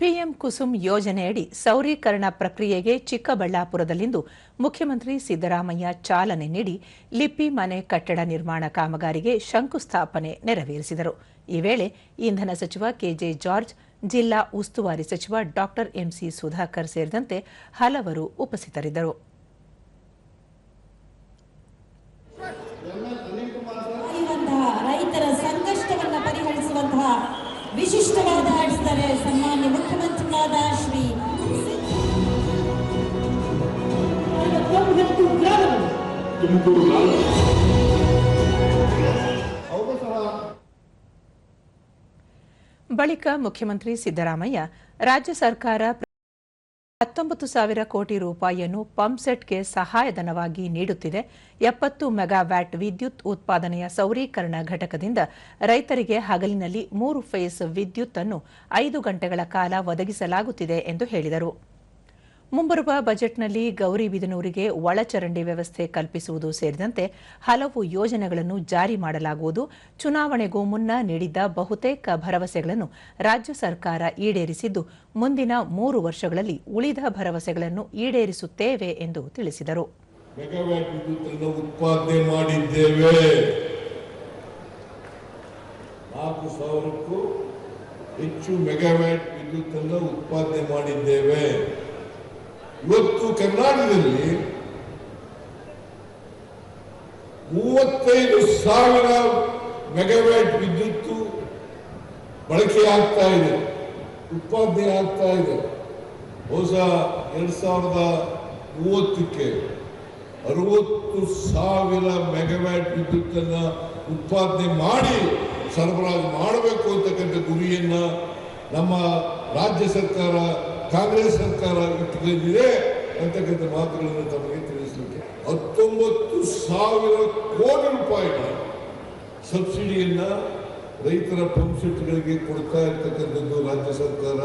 PM Kusum ಯೋಜನೆಯಡಿ ಸೌರೀಕರಣ ಪ್ರಕ್ರಿಯೆಗೆ ಚಿಕ್ಕಬಳ್ಳಾಪುರದಲ್ಲಿಂದು ಮುಖ್ಯಮಂತ್ರಿ ಸಿದ್ದರಾಮಯ್ಯ ಚಾಲನೆ ನೀಡಿ ಲಿಪಿ ಮನೆ ಕಟ್ಟಡ ನಿರ್ಮಾಣ ಕಾಮಗಾರಿಗೆ ಶಂಕುಸ್ಥಾಪನೆ ನೆರವೇರಿಸಿದರು. ಈ ವೇಳೆ ಇಂಧನ ಸಚಿವ ಕೆಜೆ ಜಾರ್ಜ್, ಜಿಲ್ಲಾ ಉಸ್ತುವಾರಿ ಸಚಿವ ಡಾ ಎಂಸಿ ಸುಧಾಕರ್ ಸೇರಿದಂತೆ ಹಲವರು ಉಪಸ್ಥಿತರಿದ್ದರು. ಬಳಿಕ ಮುಖ್ಯಮಂತ್ರಿ ಸಿದ್ದರಾಮಯ್ಯ, ರಾಜ್ಯ ಸರ್ಕಾರ ಹತ್ತೊಂಬತ್ತು ಸಾವಿರ ಕೋಟಿ ರೂಪಾಯಿಯನ್ನು ಪಂಪ್ಸೆಟ್ಗೆ ಸಹಾಯಧನವಾಗಿ ನೀಡುತ್ತಿದೆ. ಎಪ್ಪತ್ತು ಮೆಗಾವ್ಯಾಟ್ ವಿದ್ಯುತ್ ಉತ್ಪಾದನೆಯ ಸೌರೀಕರಣ ಘಟಕದಿಂದ ರೈತರಿಗೆ ಹಗಲಿನಲ್ಲಿ ಮೂರು ಫೇಸ್ ವಿದ್ಯುತ್ ಅನ್ನು ಐದು ಗಂಟೆಗಳ ಕಾಲ ಒದಗಿಸಲಾಗುತ್ತಿದೆ ಎಂದು ಹೇಳಿದರು. ಮುಂಬರುವ ಬಜೆಟ್ನಲ್ಲಿ ಗೌರಿಬಿದನೂರಿಗೆ ಒಳಚರಂಡಿ ವ್ಯವಸ್ಥೆ ಕಲ್ಪಿಸುವುದು ಸೇರಿದಂತೆ ಹಲವು ಯೋಜನೆಗಳನ್ನು ಜಾರಿ ಮಾಡಲಾಗುವುದು. ಚುನಾವಣೆಗೂ ಮುನ್ನ ನೀಡಿದ್ದ ಬಹುತೇಕ ಭರವಸೆಗಳನ್ನು ರಾಜ್ಯ ಸರ್ಕಾರ ಈಡೇರಿಸಿದ್ದು, ಮುಂದಿನ ಮೂರು ವರ್ಷಗಳಲ್ಲಿ ಉಳಿದ ಭರವಸೆಗಳನ್ನು ಈಡೇರಿಸುತ್ತೇವೆ ಎಂದು ತಿಳಿಸಿದರು. ಹೆಚ್ಚು ಮೆಗಾವ್ಯಾಟ್ ವಿದ್ಯುತ್ ಉತ್ಪಾದನೆ ಮಾಡಿದ್ದೇವೆ. ಇವತ್ತು ಕರ್ನಾಟಕದಲ್ಲಿ ಮೂವತ್ತೈದು ಸಾವಿರ ಮೆಗಾವ್ಯಾಟ್ ವಿದ್ಯುತ್ ಬಳಕೆ ಆಗ್ತಾ ಇದೆ, ಉತ್ಪಾದನೆ ಆಗ್ತಾ ಇದೆ. ಹೊಸ ಎರಡ್ ಸಾವಿರದ ಮೂವತ್ತಕ್ಕೆ ಅರವತ್ತು ಸಾವಿರ ಮೆಗಾವ್ಯಾಟ್ ವಿದ್ಯುತ್ತನ್ನ ಉತ್ಪಾದನೆ ಮಾಡಿ ಸರಬರಾಜು ಮಾಡಬೇಕು ಅಂತಕ್ಕಂಥ ಗುರಿಯನ್ನ ನಮ್ಮ ರಾಜ್ಯ ಸರ್ಕಾರ ಕಾಂಗ್ರೆಸ್ ಸರ್ಕಾರ ಇಟ್ಟುಕೊಂಡಿದೆ ಅಂತಕ್ಕಂಥ ಮಾತುಗಳನ್ನು ತಮಗೆ ತಿಳಿಸಲಿಕ್ಕೆ ಹತ್ತೊಂಬತ್ತು ಸಾವಿರ ಕೋಟಿ ರೂಪಾಯಿಗಳ ಸಬ್ಸಿಡಿಯನ್ನ ರೈತರ ಪಂಪ್ ಸೆಟ್ಗಳಿಗೆ ಕೊಡ್ತಾ ಇರ್ತಕ್ಕಂಥದ್ದು ರಾಜ್ಯ ಸರ್ಕಾರ.